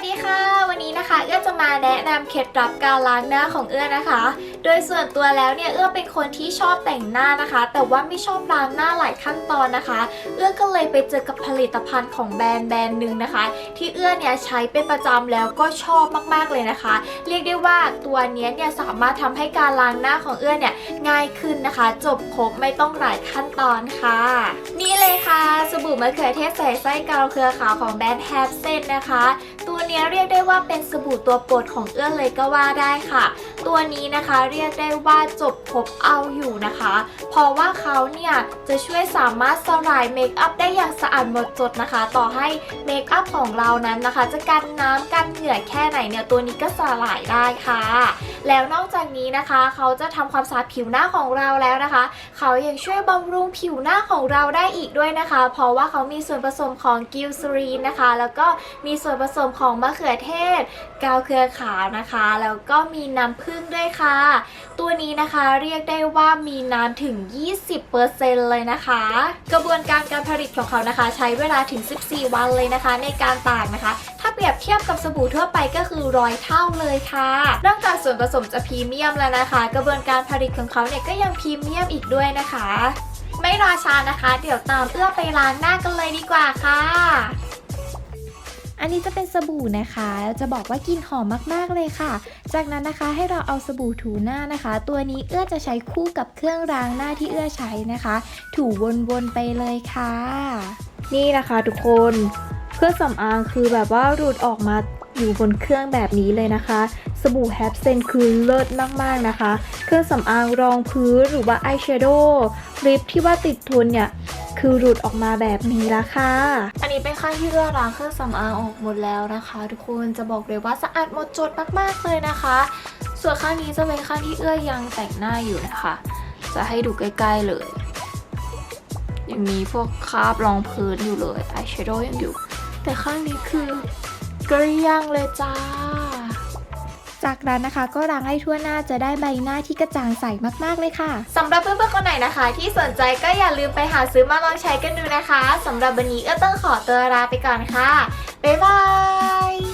วัสดีค่ะวั นี้นะคะ เอื้อจะมาแนะนำเคล็ดลับการล้างหน้าของเอื้อนะคะ โดยส่วนตัวแล้วเนี่ยเอื้อเป็นคนที่ชอบแต่งหน้านะคะ แต่ว่าไม่ชอบล้างหน้าหลายขั้นตอนนะคะ เอื้อก็เลยไปเจอกับผลิตภัณฑ์ของแบรนด์แบรนด์หนึ่งนะคะ ที่เอื้อเนี่ยใช้เป็นประจำแล้วก็ชอบมากๆเลยนะคะ เรียกได้ว่าตัวนี้เนี่ยสามารถทำให้การล้างหน้าของเอื้อเนี่ยง่ายขึ้นนะคะ จบครบไม่ต้องหลายขั้นตอนค่ะ นี่เลยค่ะสบู่มะเขือเทศใส่ไส้เกาเครือขาวของแบรนด์แฮปเซนนะคะ ตัวนี้เรียกได้ว่าเป็นสบู่ตัวโปรดของเอื้อเลยก็ว่าได้ค่ะ ตัวนี้นะคะเรียกได้ว่าจบครบเอาอยู่นะคะ เพราะว่าเขาเนี่ยจะช่วยสามารถสลายเมคอัพได้อย่างสะอาดหมดจดนะคะ ต่อให้เมคอัพของเรานั้นนะคะ จะกันน้ำกันเหงื่อแค่ไหนเนี่ยตัวนี้ก็สลายได้ค่ะ แล้วนอกจากนี้นะคะ เขาจะทำความสะอาดผิวหน้าของเราแล้วนะคะ เขายังช่วยบำรุงผิวหน้าของเราได้อีกด้วยนะคะ เพราะว่าเขามีส่วนผสมของกิลซีรีนนะคะ แล้วก็มีส่วนผสมของมะเขือเทศ กาวเครือขาวนะคะ แล้วก็มีน้ำผึ้งด้วยค่ะ ตัวนี้นะคะเรียกได้ว่ามีน้ำถึง 20%เลยนะคะ กระบวนการการผลิตของเขานะคะ ใช้เวลาถึง 14 วันเลยนะคะ ในการตากนะคะ ถ้าเปรียบเทียบกับสบู่ทั่วไปก็คือร้อยเท่าเลยค่ะนอกจากส่วนผสมจะพรีเมียมแล้วนะคะ กระบวนการผลิตของเขาเนี่ยก็ยังพรีเมียมอีกด้วยนะคะ ไม่รอช้านะคะ เดี๋ยวตามเอื้อไปล้างหน้ากันเลยดีกว่าค่ะ อันนี้จะเป็นสบู่นะคะจะบอกว่ากลิ่นหอมมากๆเลยค่ะ จากนั้นนะคะให้เราเอาสบู่ถูหน้านะคะ ตัวนี้เอื้อจะใช้คู่กับเครื่องล้างหน้าที่เอื้อใช้นะคะ ถูวนๆไปเลยค่ะ นี่นะคะทุกคนเครื่องสำอางคือแบบว่าหลุดออกมาอยู่บนเครื่องแบบนี้เลยนะคะ สบู่แฮปเซนคือเลิศมากๆนะคะ เครื่องสำอางรองพื้นหรือว่าอายแชโดว์ลิปที่ว่าติดทนเนี่ย คือหลุดออกมาแบบนี้ละค่ะ อันนี้เป็นขั้นที่เอื้อล้างเครื่องสำอางออกหมดแล้วนะคะ ทุกคนจะบอกเลยว่าสะอาดหมดจดมากๆเลยนะคะ ส่วนข้างนี้จะเป็นข้างที่เอื้อยังแต่งหน้าอยู่นะคะ จะให้ดูใกล้ๆเลย ยังมีพวกคราบรองพื้นอยู่เลยอายแชโดว์ยังอยู่ แต่ข้างนี้คือเกลี้ยงเลยจ้า จากนั้นนะคะ ก็ล้างให้ทั่วหน้าจะได้ใบหน้าที่กระจ่างใสมากๆเลยค่ะสำหรับเพื่อนๆคนไหนนะคะ ที่สนใจก็อย่าลืมไปหาซื้อมาลองใช้กันดูนะคะสำหรับวันนี้เอื้อต้องขอตัวลาไปก่อนค่ะบ๊ายบาย